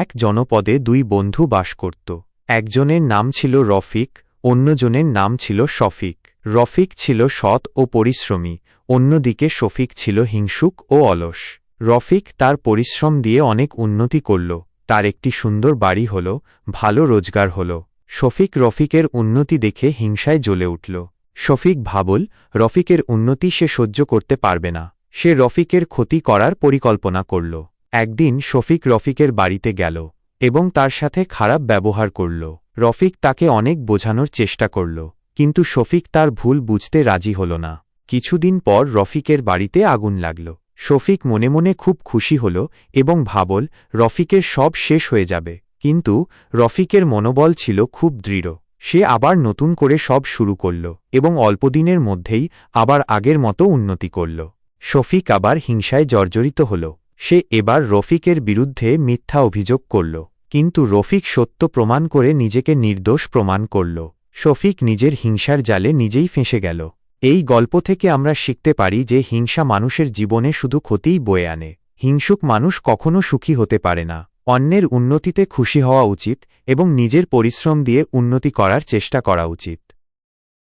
এক জনপদে দুই বন্ধু বাস করত। একজনের নাম ছিল রফিক, অন্যজনের নাম ছিল শফিক। রফিক ছিল সৎ ও পরিশ্রমী, অন্যদিকে শফিক ছিল হিংসুক ও অলস। রফিক তার পরিশ্রম দিয়ে অনেক উন্নতি করল, তার একটি সুন্দর বাড়ি হল, ভালো রোজগার হল। শফিক রফিকের উন্নতি দেখে হিংসায় জ্বলে উঠল। শফিক ভাবল, রফিকের উন্নতি সে সহ্য করতে পারবে না। সে রফিকের ক্ষতি করার পরিকল্পনা করল। একদিন শফিক রফিকের বাড়িতে গেল এবং তার সাথে খারাপ ব্যবহার করল। রফিক তাকে অনেক বোঝানোর চেষ্টা করল, কিন্তু শফিক তার ভুল বুঝতে রাজি হল না। কিছুদিন পর রফিকের বাড়িতে আগুন লাগল। শফিক মনে মনে খুব খুশি হল এবং ভাবল, রফিকের সব শেষ হয়ে যাবে। কিন্তু রফিকের মনোবল ছিল খুব দৃঢ়। সে আবার নতুন করে সব শুরু করল এবং অল্পদিনের মধ্যেই আবার আগের মতো উন্নতি করল। শফিক আবার হিংসায় জর্জরিত হল। সে এবার রফিকের বিরুদ্ধে মিথ্যা অভিযোগ করল, কিন্তু রফিক সত্য প্রমাণ করে নিজেকে নির্দোষ প্রমাণ করল। শফিক নিজের হিংসার জালে নিজেই ফেঁসে গেল। এই গল্প থেকে আমরা শিখতে পারি যে হিংসা মানুষের জীবনে শুধু ক্ষতিই বয়ে আনে। হিংসুক মানুষ কখনো সুখী হতে পারে না। অন্যের উন্নতিতে খুশি হওয়া উচিত এবং নিজের পরিশ্রম দিয়ে উন্নতি করার চেষ্টা করা উচিত।